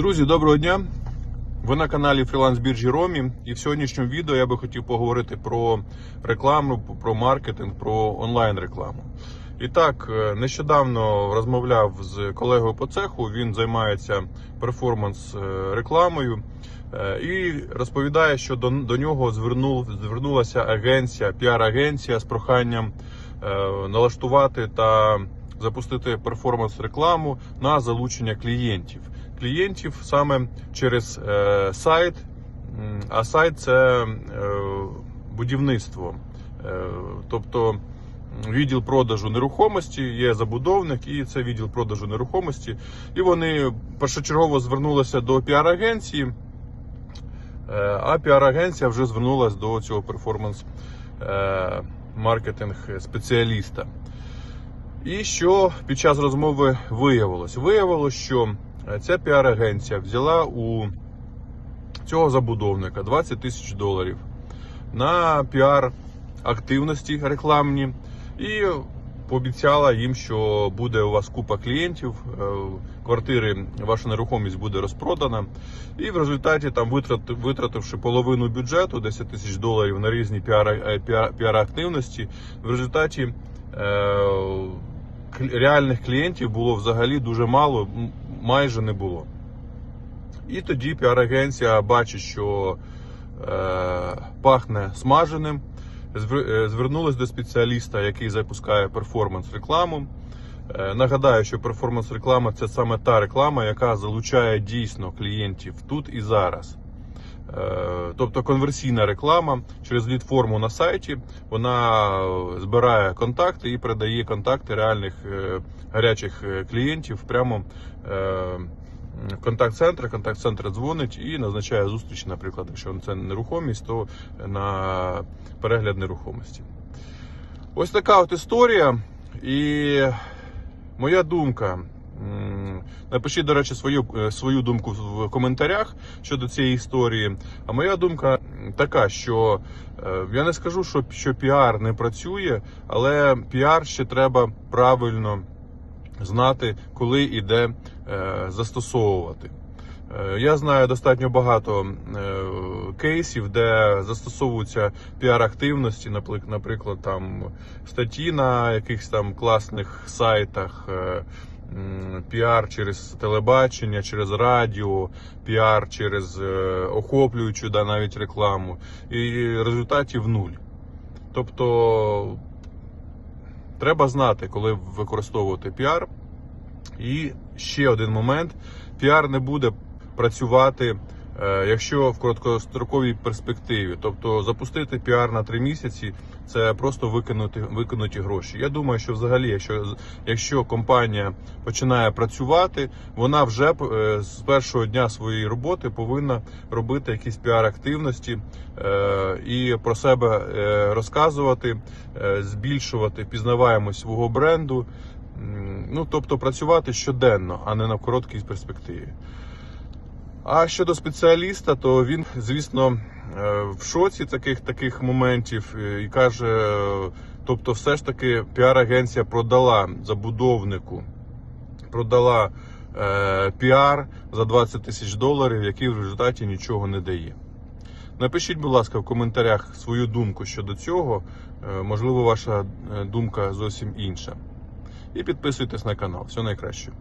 Друзі, доброго дня! Ви на каналі Фріланс біржі Ромі. І в сьогоднішньому відео я би хотів поговорити про рекламу, про маркетинг, про онлайн рекламу. І так, е, нещодавно розмовляв з колегою по цеху. Він займається перформанс е, е, і розповідає, що до, до нього звернув, звернулася агенція, піар-агенція з проханням налаштувати та запустити перформанс рекламу на залучення клієнтів. Клієнтів саме через е, сайт, а сайт це е, будівництво. Е, тобто відділ продажу нерухомості, є забудовник, і це відділ продажу нерухомості. І вони першочергово звернулися до піар-агенції, а піар-агенція вже звернулася до цього перформанс е, маркетинг спеціаліста. І що під час розмови виявилось? Виявилось, що ця піар-агенція взяла у цього забудовника 20 тисяч доларів на піар активності рекламні і пообіцяла їм, що буде у вас купа клієнтів, е, квартири, ваша нерухомість буде розпродана. І в результаті, там витративши половину бюджету, 10 тисяч доларів на різні е, піар, піар-активності, в результаті е, реальних клієнтів було взагалі дуже мало, майже не було. І тоді піар-агенція бачить, що е, пахне смаженим. е, Звернулась до спеціаліста, який запускає перформанс-рекламу. Е, Нагадаю, що перформанс-реклама це саме та реклама, яка залучає дійсно клієнтів тут і зараз. Е, Тобто конверсійна реклама через лід-форму на сайті вона е, збирає контакти і передає контакти реальних е, гарячих клієнтів прямо в контакт-центр. Контакт-центр дзвонить і назначає зустріч, наприклад, якщо це нерухомість, то на перегляд нерухомості. Ось така от історія. І моя думка. М, Напишіть, до речі, свою, е, свою думку в коментарях щодо цієї історії. А моя думка така, що е, я не скажу, що, що піар не працює, але піар ще треба правильно знати, коли і де е, застосовувати. Я знаю достатньо багато кейсів, де застосовуються піар-активності, наприклад, там статті на якихось там класних сайтах, піар через телебачення, через радіо, піар через е, охоплюючу да, навіть рекламу, і результатів нуль. Тобто треба знати, коли використовувати піар. І ще один момент: піар не буде працювати, якщо в короткостроковій перспективі. Тобто запустити піар на три місяці це просто викинути, викинуті гроші. Я думаю, що взагалі, якщо, якщо компанія починає працювати, вона вже е, з першого дня своєї роботи повинна робити якісь піар-активності е, і про себе е, розказувати, е, збільшувати пізнаваємость свого бренду. Ну, тобто працювати щоденно, а не на короткій перспективі. А щодо спеціаліста, то він, звісно, е, в шоці таких таких моментів е, і каже: тобто, все ж таки піар-агенція продала забудовнику, продала е, піар за 20 тисяч доларів, який в результаті нічого не дає. Напишіть, будь ласка, в коментарях свою думку щодо цього. Е, Можливо, ваша думка зовсім інша. І підписуйтесь на канал. Все найкраще.